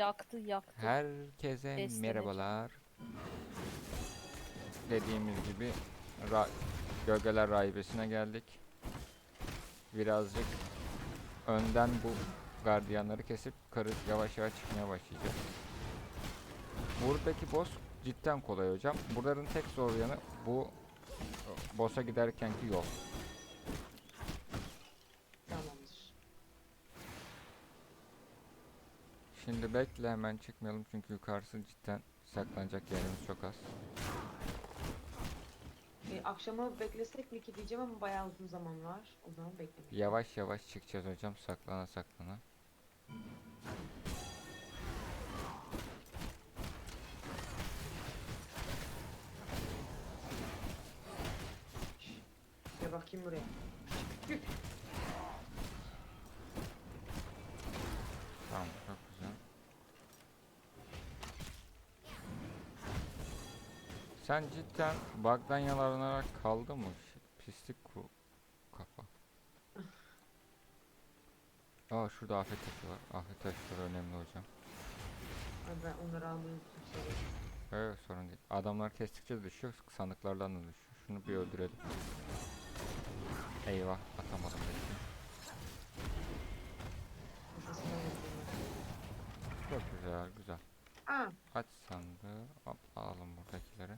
yaktı yaktı. Herkese Beslemek. merhabalar. Dediğimiz gibi ra Gölgeler Rahibesi'ne geldik. Birazcık önden bu gardiyanları kesip karı yavaş yavaş çıkmaya başlayacağız. Buradaki boss cidden kolay hocam. Buraların tek zor yanı bu boss'a giderkenki yol. Şimdi bekle hemen çıkmayalım çünkü yukarısı cidden saklanacak yerimiz çok az. E, akşama beklesek mi ki diyeceğim ama bayağı uzun zaman var. O zaman beklemeyin. Yavaş yavaş çıkacağız hocam saklana saklana. Ya bakayım buraya. Tamam çok güzel. Sen cidden bug'dan yararlanarak kaldı mı? Pislik ku kafa. Aa şurada afet taşı var. Afet taşları önemli hocam. Ben onları almayı unuttum. Evet sorun değil. Adamlar kestikçe düşüyor. Sandıklardan da düşüyor. Şunu bir öldürelim. Eyvah atamadım Çok güzel güzel. ben. Aa, Aç sandığı. Hop, alalım buradakileri.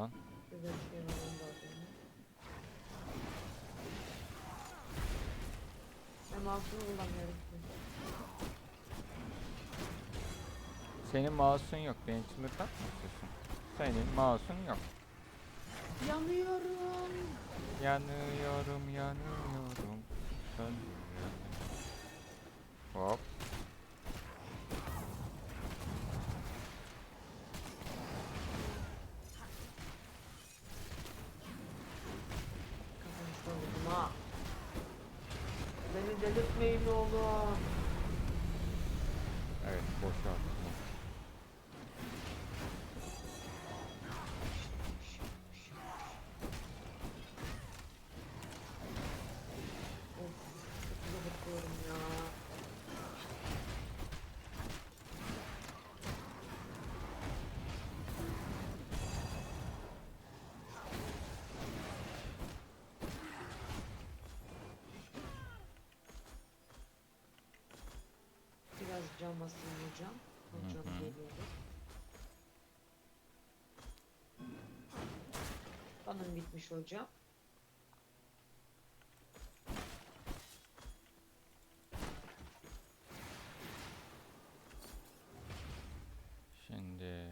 Lan güzel bir şey var. Ben kullanmıyorum. senin mouse'un yok. Beni çıldırtmak mı istiyorsun? Senin mouse'un yok. Yanıyorum. Yanıyorum yanıyorum. Sönüyorum. Hop. Kafasına vurdum ha. Beni delirtmeyin oğlum. Evet boşalttım. Of, çok güzel bakıyorum ya. Biraz cam basayım hocam. Hocam geliyordu. Kanım bitmiş hocam. Şimdi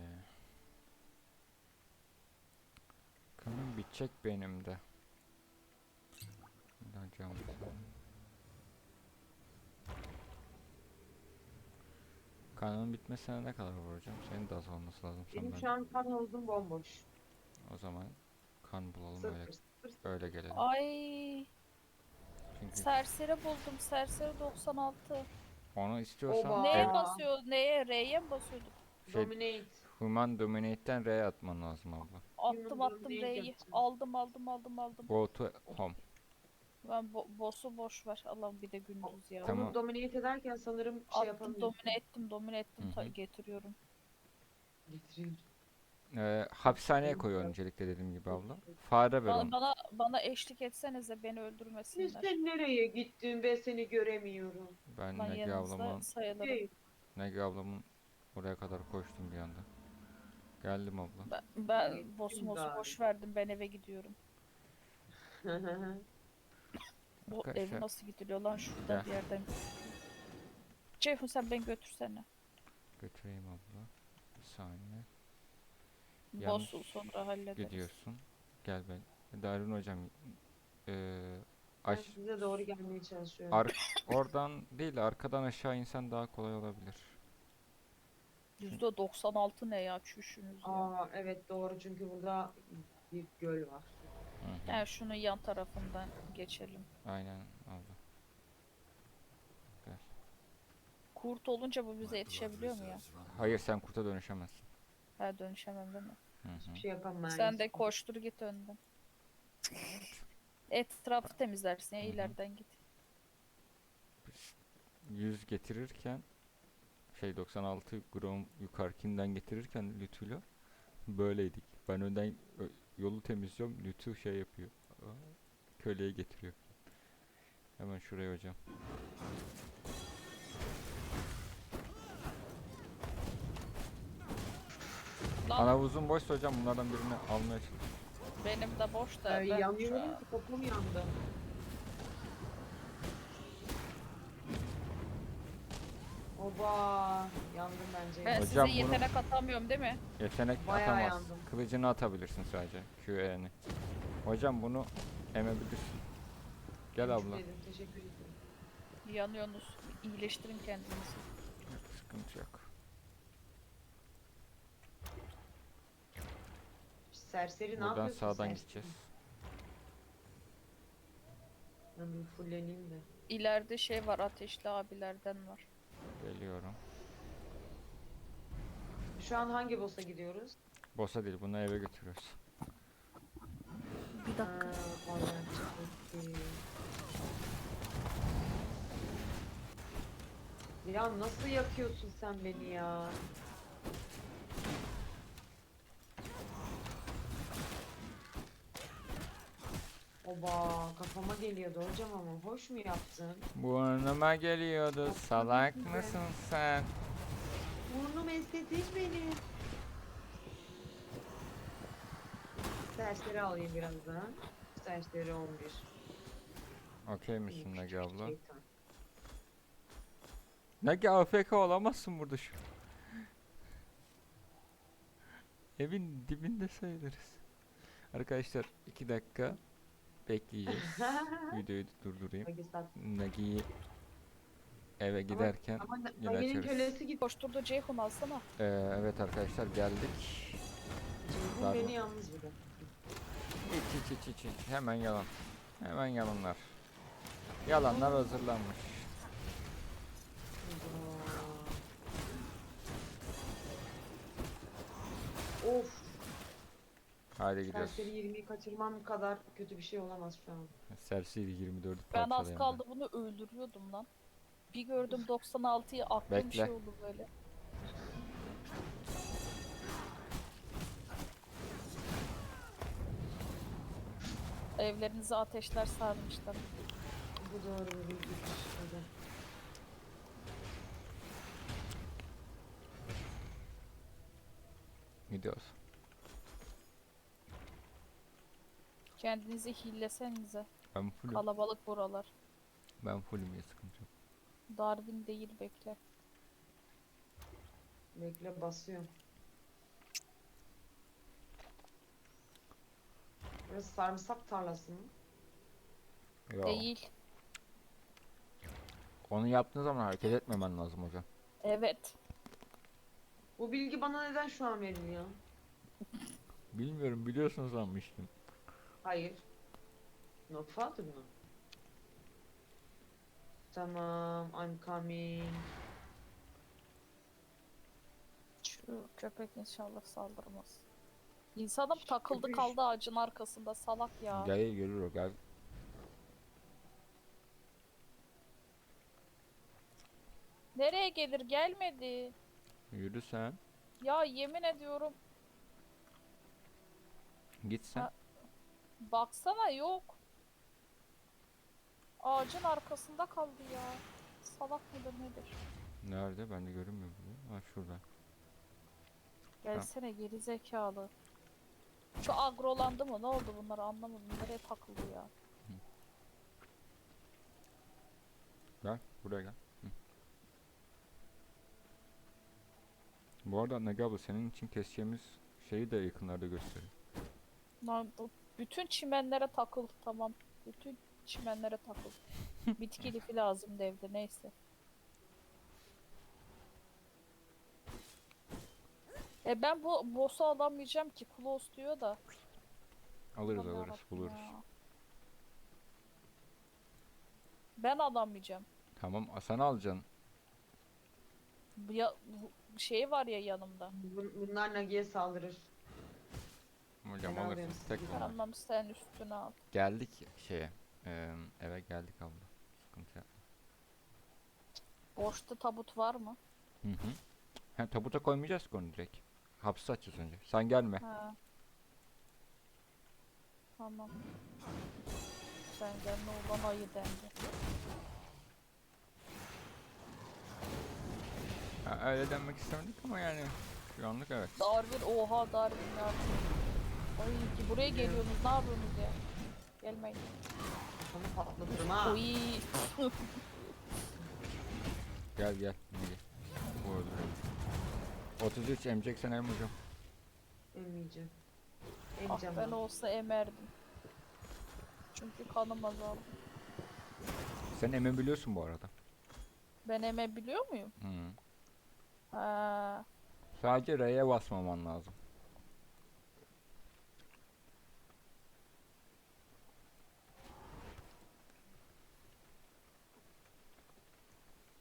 kanım bitecek benim de. Buradan cam basalım. Kanın bitmesine ne kadar var hocam? Senin de az olması lazım. Sen Benim ben- şu an kan havuzum bomboş. O zaman kan bulalım Sıfır, öyle sıfır. öyle gelelim. Ay Çünkü serseri buldum. Serseri 96. onu istiyorsan Oba. Neye ev- basıyor? Neye? R'ye mi basıyorduk? şey, Dominate. Human Dominate'den R'ye atman lazım abla. Attım attım Dominate R'yi. Aldım aldım aldım aldım. Go to home. Ben bo boss'u boş ver. Allah'ım bir de gündüz ya. Tamam. Onu dominate ederken sanırım şey Attım yapamıyorum. domine ettim domine ettim Hı ta- hı. getiriyorum. Getireyim. Ee, hapishaneye koy öncelikle dediğim gibi abla. Fare ver Bana, onu. bana, bana eşlik etsenize beni öldürmesinler. sen nereye gittin ve seni göremiyorum. Ben Ben Negi yanınızda ablamın sayılırım. Hey, Negi ablamın oraya kadar koştum bir anda. Geldim abla. Ben, ben boss'u boss'u boş verdim. Ben eve gidiyorum. Bu ev Arkadaşlar- nasıl gidiliyor lan şurada bir yerden. Ceyhun sen beni götürsene. Götüreyim abla. Bir saniye. Yalnız Boss'u sonra hallederiz. Gidiyorsun. Gel ben. Darun hocam. Ee, ben aş size doğru gelmeye çalışıyorum. ar oradan değil arkadan aşağı insen daha kolay olabilir. %96 ne ya çüşünüz ya. Aa evet doğru çünkü burada bir göl var. Hı hı. Yani şunun yan tarafından geçelim. Aynen abla. Gel. Kurt olunca bu bize yetişebiliyor mu ya? Hayır sen kurta dönüşemezsin. Ha dönüşemem değil mi? Hı hı. Hiçbir şey yapamam. Sen de koştur git önden. Etrafı temizlersin ya Hı hı. ileriden git. Yüz getirirken şey 96 gram yukarıkinden getirirken Lütü'yle böyleydik. Ben önden ö- yolu temizliyorum. Lütü şey yapıyor. Köleye getiriyor. Hemen şuraya hocam. Lan Anavuzun boşsa hocam bunlardan birini almaya çalış. benim de boş da Ay, ben yanıyorum ki yandı. Oba yandım bence. ben Hocam size bunu- yetenek atamıyorum değil mi? Yetenek Bayağı atamaz. yandım. Kılıcını atabilirsin sadece. QE'ni. Hocam bunu emebilirsin. Gel abla. Teşekkür ederim. Yanıyorsunuz. İyileştirin kendinizi. Sıkıntı yok. Serseri ne Buradan yapıyorsun sağdan serseri? gideceğiz. Ben bir fulleneyim de. İleride şey var ateşli abilerden var. Geliyorum. Şu an hangi boss'a gidiyoruz? Boss'a değil bunu eve götürüyoruz. Bir Ha, çok iyi. Ya nasıl yakıyorsun sen beni ya? Oba kafama geliyordu hocam ama hoş mu yaptın? Burnuma geliyordu. Salak mısın sen? Burnum estetik benim. Serseri alayım birazdan. Serseri 11. Okey misin Nagi abla? Nagi AFK olamazsın burada şu. Evin dibinde sayılırız. Arkadaşlar 2 dakika bekleyeceğiz. Videoyu durdurayım. Nagi'yi eve giderken Ama yine Nagi'nin açarız. kölesi git. Koşturdu Ceyhun alsana. Ee, evet arkadaşlar geldik. Ceyhun beni yalnız bırak. İç iç iç iç iç. Hemen yalan. Hemen yalanlar. Yalanlar hazırlanmış. Of. Hadi gidiyoruz. Serseri 20'yi kaçırmam kadar kötü bir şey olamaz şu an. Serseri 24'ü Ben az kaldı bunu öldürüyordum lan. Bir gördüm 96'yı aklım bir Bekle. şey oldu böyle. Evlerinize ateşler sarmışlar. Bu doğru bir bilgi. Hadi. Gidiyoruz. Kendinizi hillesenize. Ben fullüm. Kalabalık buralar. Ben fullüm ya sıkıntı yok. Darwin değil bekle. Bekle basıyorum. Burası sarımsak tarlası mı? Yo. Değil. Onu yaptığın zaman hareket etmemen lazım hocam. Evet. Bu bilgi bana neden şu an veriliyor? Bilmiyorum biliyorsun sanmıştım. Hayır. Not father mı? Tamam, I'm coming. Şu köpek inşallah saldırmaz. İnsanım takıldı kaldı ağacın arkasında salak ya. Gel gelir o gel. Nereye gelir gelmedi. Yürü sen. Ya yemin ediyorum Git sen. Ha. Baksana yok. Ağacın arkasında kaldı ya. Salak mıdır nedir? Nerede? Ben de görünmüyor burada. Ha şurada. Gelsene geri zekalı. Şu agrolandı mı? Ne oldu bunları anlamadım. Nereye takıldı ya? Gel buraya gel. Hı. Bu arada Nagi abla senin için keseceğimiz şeyi de yakınlarda. Lan bu- bütün çimenlere takıl tamam. Bütün çimenlere takıl. Bitki lifi lazım evde neyse. E ben bu boss'u alamayacağım ki close diyor da. Alırız Aman alırız yarabbim buluruz. ya. Ben alamayacağım. Tamam sen alacaksın. Bu Ya, bu şey var ya yanımda. Bun- Bunlar Nagi'ye saldırır. Hocam Ben alırsın. alıyorum, Tek bunlar. Tamam sen üstüne al. Geldik şeye. eee, eve geldik abla. Sıkıntı yok. Boşta tabut var mı? Hı hı. Ha, tabuta koymayacağız ki onu direkt. Hapse açacağız önce. Sen gelme. Ha. Tamam. Sen gelme ulan ayı dendi. Ha, öyle denmek istemedik ama yani şu anlık evet. Darwin oha Darwin yardım. Ay ki buraya geliyorsunuz ne yapıyorsunuz ya? Gelmeyin. Sana patlatırım ha. Oy. Gel gel. Mili. Bu öldürelim. 33 emecek sen hocam. Emmeyeceğim. ah Emeceğim ben ben. olsa emerdim. Çünkü kanım azaldı. Sen emebiliyorsun bu arada. Ben emebiliyor muyum? Hı. Ha. Sadece R'ye basmaman lazım.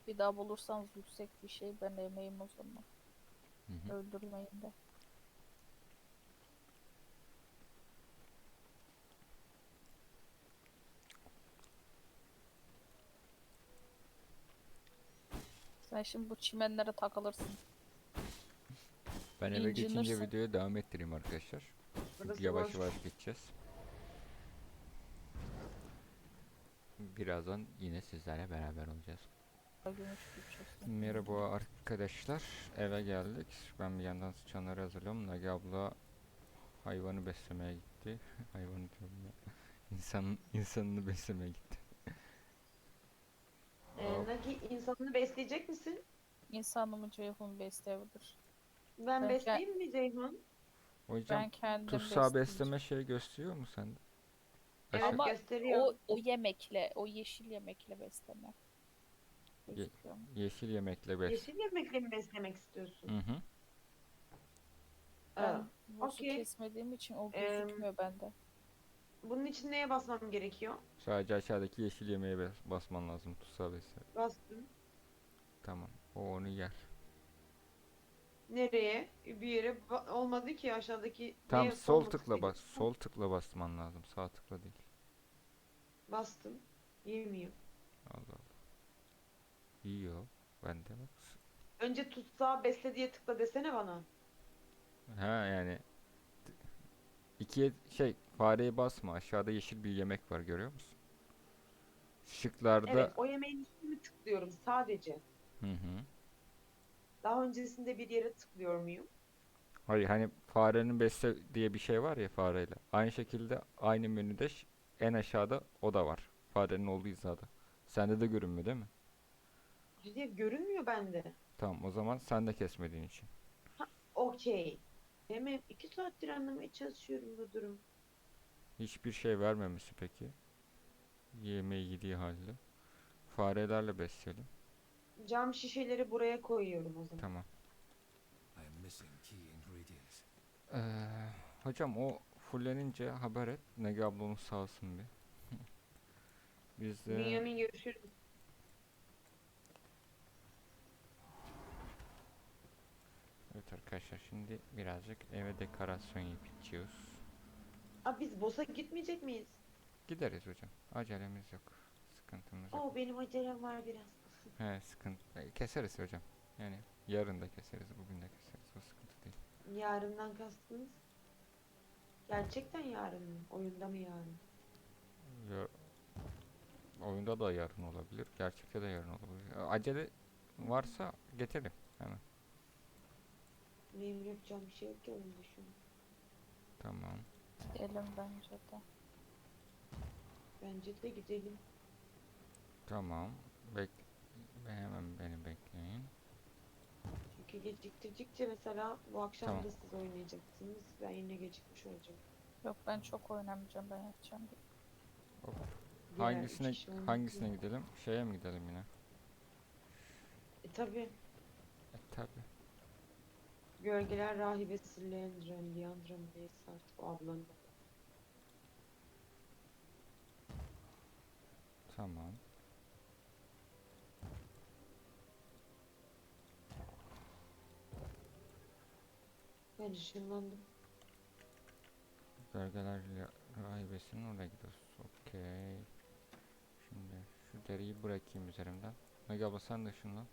Bir daha bulursanız yüksek bir şey ben emeyim o zaman. Hı hı. Öldürmeyin de. Sen şimdi bu çimenlere takılırsın. Ben eve geçince videoya devam ettireyim arkadaşlar. Çünkü Burası yavaş boş. yavaş geçeceğiz. Birazdan yine sizlerle beraber olacağız. Merhaba arkadaşlar. Eve geldik. Ben bir yandan sıçanları hazırlıyorum. Nagi abla hayvanı beslemeye gitti. hayvanı diyorum ya. İnsan, insanını beslemeye gitti. Ee, Nagi insanını besleyecek misin? İnsanımı Ceyhun besleyebilir. Ben Ben- besleyeyim mi Ceyhun? Hocam Ben kendim tutsağı besleme şey gösteriyor mu sende? Evet Aşağı- Ama gösteriyor. O, o yemekle, o yeşil yemekle besleme. Mu? Yeşil yemekle bes. Yeşil yemekle mi beslemek istiyorsun? Hı hı. Aa, Ben boss'u okey. kesmediğim için o gözükmüyor bende. bunun için neye basmam gerekiyor? Sadece aşağıdaki yeşil yemeğe bas- basman lazım tutsağı besle. Bastım. Tamam. O onu yer. Nereye? Bir yere ba- olmadı ki aşağıdaki. Tam neye sol tıkla bas. Sol tıkla basman lazım. Sağ tıkla değil. Bastım. Yemiyor. Allah Allah. Yiyor. Ben de bak. Önce tutsağı besle diye tıkla desene bana. Ha yani ikiye şey fareye basma. Aşağıda yeşil bir yemek var görüyor musun? Şıklarda Evet o yemeğin üstüne tıklıyorum sadece. hı hı. Daha öncesinde bir yere tıklıyor muyum? Hayır hani farenin besle diye bir şey var ya fareyle. Aynı şekilde aynı menüde en aşağıda o da var. Farenin olduğu hizada. Sende de görünmüyor değil mi? Hayır görünmüyor bende. Tamam o zaman sen de kesmediğin için. Okey. Hemen iki saattir anlamaya çalışıyorum bu durum. Hiçbir şey vermemişsin peki. Yemeği yediği halde. Farelerle besleyelim. Cam şişeleri buraya koyuyorum o zaman. Tamam. Ee, hocam o fullenince haber et. Negi ablamız sağ olsun bir. Biz de Bünyamin görüşürüz. Evet arkadaşlar şimdi birazcık eve dekorasyon yapacağız. Aa biz boss'a gitmeyecek miyiz? Gideriz hocam. Acelemiz yok. Sıkıntımız yok. Oo benim acelem var biraz. He sıkıntı. e, Keseriz hocam. Yani yarın da keseriz, bugün de keseriz. O sıkıntı değil. Yarından kastınız? Gerçekten yarın mı? Oyunda mı yarın? Ya, oyunda da yarın olabilir. Gerçekte de yarın olabilir. Acele varsa getirin hemen. Benim yapacağım bir şey yok ki oyunda şu an. Tamam. Gidelim bence de. Bence de gidelim. Tamam. Bek be- hemen beni bekleyin. Çünkü geciktirdikçe mesela bu akşam Tamam. da siz oynayacaksınız. Ben yine gecikmiş olacağım. Yok ben çok oynamayacağım ben yatacağım. Diğer üç Hangisine oynasın. hangisine gidelim? Şeye mi gidelim yine? E tabi. E tabi. Gölgeler rahibesi Leandra mı neyse artık o ablanın. Tamam. Ben ışınlandım. Gölgeler Ra- rahibesinin oraya gidiyoruz. Okey. Şimdi şu deriyi bırakayım üzerimden. Nagi abla sen de şundan.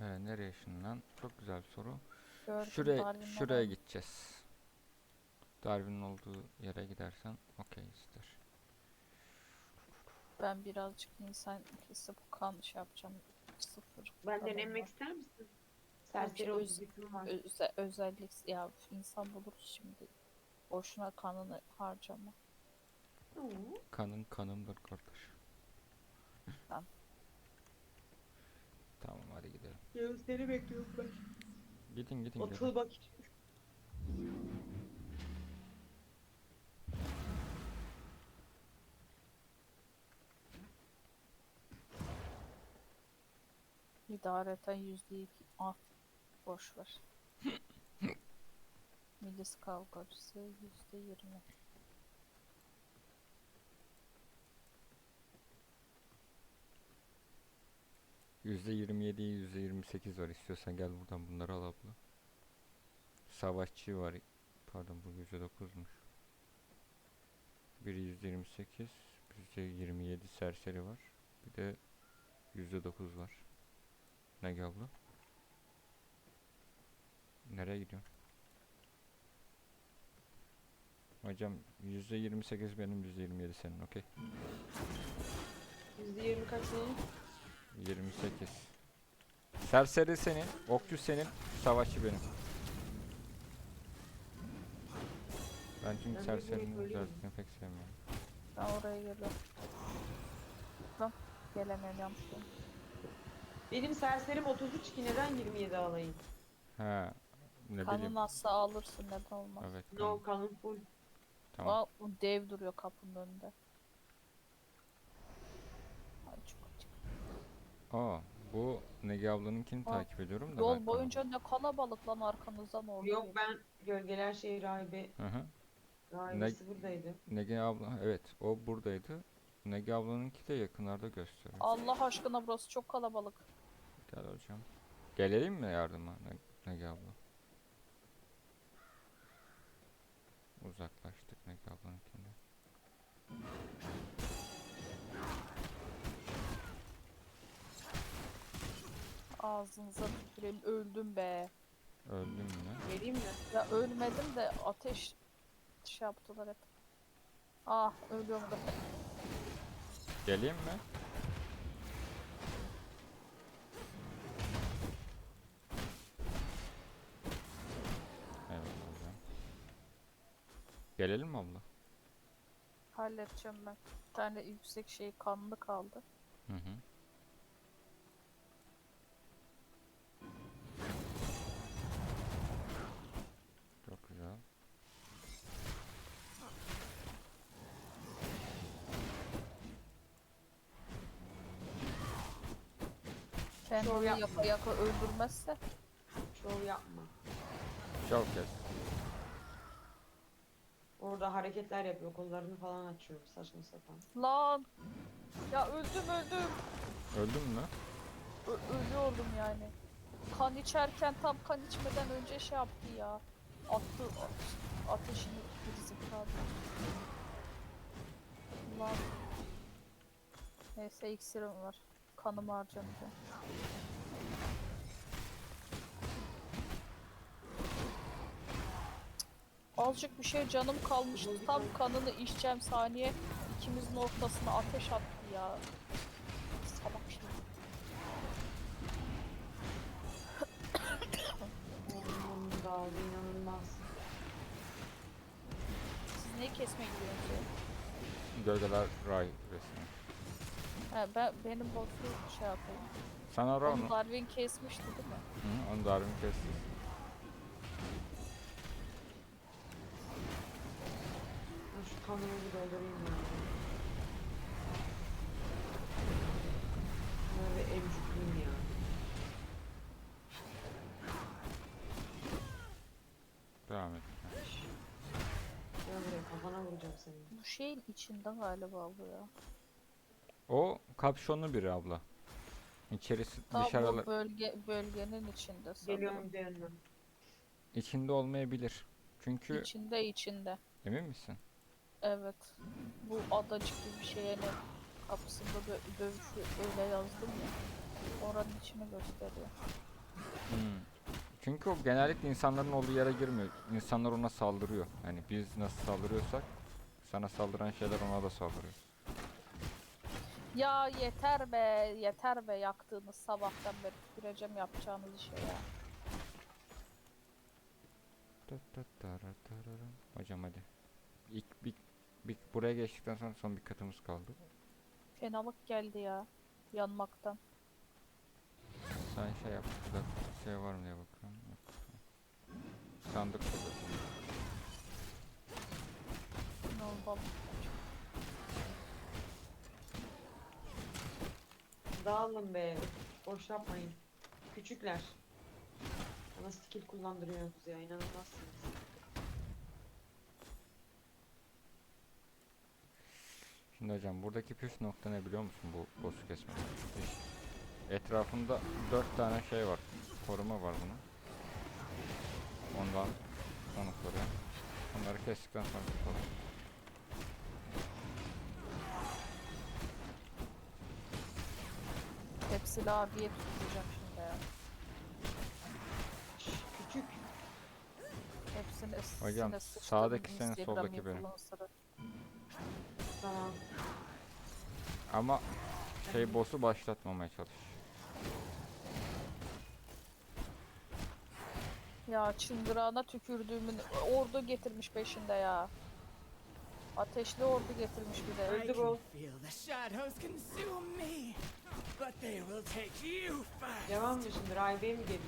Ee, nereye ışınlan? Çok güzel bir soru. Gördüm Şuraya Darwin'le şuraya gideceğiz. Darwin'in olduğu yere gidersen okeyizdir. Ben birazcık insan kesip kan şey yapacağım. Sıfır. Ben denemek var. ister misin? Serseri öz-. Öze- özellik ya insan buluruz şimdi. Boşuna kanını harcama. Kanın kanımdır kardeş. Tamam. Tamam hadi gidelim. Yavuz seni bekliyorum ben. Gidin gidin gidin. Otul bak. İdareten yüzde iki. Ah boş ver. Milis kavgacısı yüzde yirmi. %27, %28 var. İstiyorsan gel buradan bunları al abla. Savaşçı var. Pardon bu %9'muş. Biri %28, %27 serseri var. Bir de %9 var. Ne gel abla? Nereye gidiyorsun? Hocam %28 benim %27 senin okey. Yüzde yirmi kaç senin? 28. Serseri senin, okçu senin, savaşçı benim. Ben çünkü Ben serserinin özelliklerini pek sevmiyorum. Ben oraya geliyorum. Tamam. Gelemem yanlış oldu. Benim serserim 33 ki neden 27 alayım? Ha, ne Kanın bileyim. nasıl alırsın neden olmaz. Evet, No kanım. kanun full. Tamam. Aa, dev duruyor kapının önünde. Ay çok açık. Aa, bu Negi ablanınkini Aa, takip ediyorum da Yol boyunca ne kalabalık lan arkanızdan orada. Yok ben Gölgeler Şehir rahibe Hı hı. rahibesi buradaydı. Negi abla, evet o buradaydı. Negi ablanınki de yakınlarda gösteriyor. Allah aşkına burası çok kalabalık. Gel hocam. Gelelim mi yardıma Ne- Negi abla? Uzaklaştık Negi ablanınkinden. Ağzınıza tüküreyim öldüm be. Öldüm mü? Vereyim mi? Ya ölmedim de ateş şey yaptılar hep. Ah ölüyorum da. Geleyim mi? Evet hocam. Gelelim mi abla? Halledeceğim ben. Bir tane yüksek şey kanlı kaldı. Hı hı. Şov yapma. yaka yaka öldürmezse Şov yapma. Çok kez. Orada hareketler yapıyor. Kollarını falan açıyor. Saçma sapan. lan ya öldüm öldüm Öldün mü? Ö- ölüyordum yani. Kan içerken tam kan içmeden önce şey yaptı ya. Attı ateşini gerizekalı. Lan. Neyse iksirim var. Kanımı harcamayacağım. Azıcık bir şey canım kalmıştı. Tam kanını içeceğim saniye. ikimizin ortasına ateş attı ya. Salak şey. Dağıldı inanılmaz. Siz neyi kesmeye gidiyorsunuz? Gölgeler Ray resmi. He, ben benim boss'u şey yapayım. Sen ara Onu onu. Darwin kesmişti değil mi? Hı, onu Darwin kesti. Ben bir doldurayım ya. Bunları bir emcikliyim ya. Devam et. Gel buraya kafana vuracağım seni. Bu şeyin içinde galiba bu ya. O kapşonlu biri abla. İçerisi Tam dışarılar bu bölge bölgenin içinde sanırım. Geliyorum üzerine. içinde olmayabilir. Çünkü İçinde içinde. emin misin? Evet. Bu adacık gibi bir şeye ne kapısında dö dövüşü öyle yazdım ya. Oranın içini gösteriyor. Hmm. Çünkü o genellikle insanların olduğu yere girmiyor. İnsanlar ona saldırıyor. Yani biz nasıl saldırıyorsak sana saldıran şeyler ona da saldırıyor. Ya yeter be, yeter be yaktığınız sabahtan beri tüküreceğim yapacağınız işe ya. Hocam hadi. İlk bir, bir buraya geçtikten sonra son bir katımız kaldı. Fenalık geldi ya. Yanmaktan. Sen şey yap. Burada şey var mı diye bakıyorum. Yok. Sandık burada. Ne oldu? Dağılın be. Boş yapmayın. Küçükler. Bana skill kullandırıyorsunuz ya inanılmazsınız. Şimdi hocam buradaki püf nokta ne biliyor musun bu boss'u kesmede? Etrafında dört tane şey var. Koruma var bunun. Ondan onu koruyor. Onları kestikten sonra koruyor. Hepsini abiye tutacağım şimdi ya. Şş, küçük. Hepsini Hocam, sağdaki senin, soldaki benim. Tamam. Ama şey boss'u başlatmamaya çalış. Ya çıngırağına tükürdüğümün ordu getirmiş peşinde ya. Ateşli ordu getirmiş bir de. Öldü bu. Devam mı şimdi? Rahibe'ye mi gidiyor?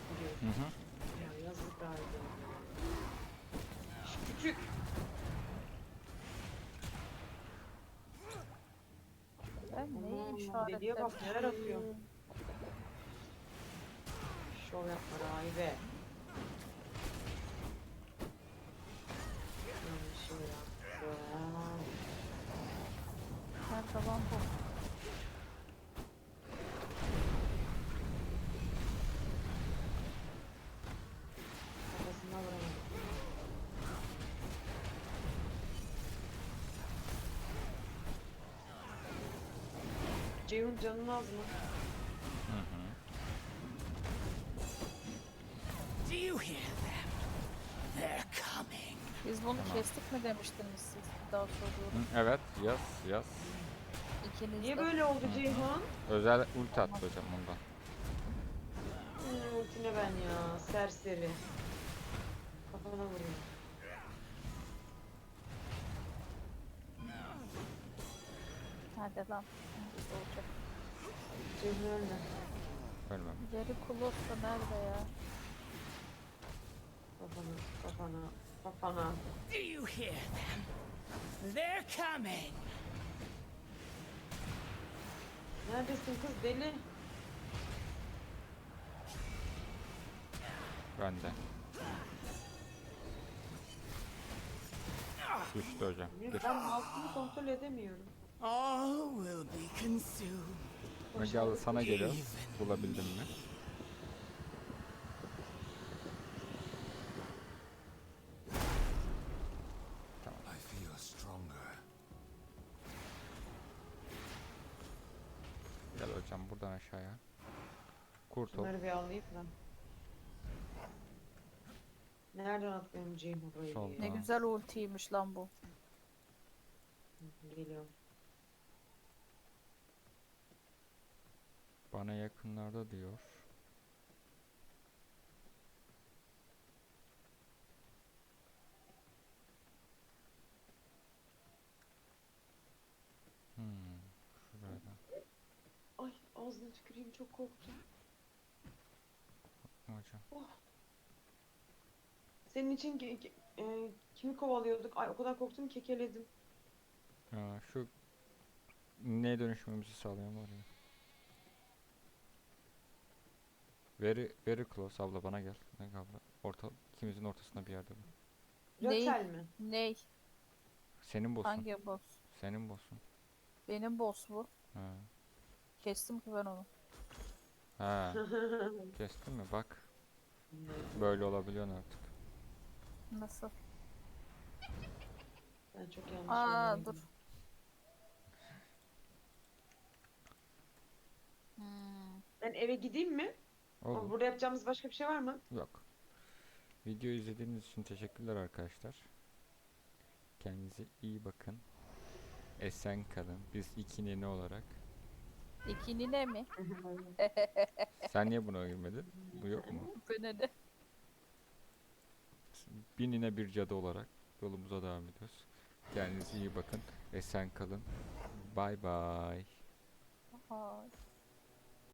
Hı hı. Ya yazık Rahibe. Şş, küçük. Aman, işaretledim? deliye bak, neler atıyor. Şov yapma Rahibe. Yanlış şey yaptı. Nerede lan bu? Kafasına vuramadım. Ceyhun canın az mı? Hı hı. Do you hear them? They're coming. Biz bunu Tamam. kestik mi demiştiniz siz? Daha soruyorum. Hı, Evet yaz yaz. İkiniz Niye de. böyle oldu Ceyhun? Özel ulti attı hocam ondan. Hmm, ultine ben ya. Serseri. Kafana vuruyor. Hadi lan. Olacak. Ceyhun ölme. Ölmem. Geri Kulos da nerede ya? Kafana, kafana, kafana. Do you hear them? They're coming. Neredesin kız deli? Ben de. Düştü hocam. Ben mouse'umu kontrol edemiyorum. All will be consumed. Sana geliyor. Even Bulabildin mi? I feel stronger. Gel hocam buradan aşağıya. Kurt ol. Bunları bir alayım da. Nereden atlıyorum Ceyhun burayı? Soldan. Ne güzel ultiymiş lan bu. Geliyorum. Bana yakınlarda diyor. Hmm, şurada. Ay ağzına tüküreyim çok korktum. Hocam. Senin için ki- ki- e, kimi kovalıyorduk? Ay o kadar korktum kekeledim. Ya şu neye dönüşmemizi sağlayan var ya. Very very close abla bana gel. Ne abla? Orta ikimizin ortasında bir yerde bu. Ney? Mi? Ney? Senin boss'un. Hangi boss? Senin boss'un. Benim boss bu. Ha. Kestim ki ben onu. Ha. Kestin mi? Bak. Böyle olabiliyor artık. Nasıl? ben çok yanlış Aa yerlere dur. Hmm. Ben eve gideyim mi? Olur. Burada yapacağımız başka bir şey var mı? Yok. Video izlediğiniz için teşekkürler arkadaşlar. Kendinize iyi bakın. Esen kalın. Biz iki nene olarak. İki ne mi? Sen niye buna girmedin? Bu yok mu? De. Bir nine bir cadı olarak yolumuza devam ediyoruz. Kendinize iyi bakın. Esen kalın. Bay bay. Ay.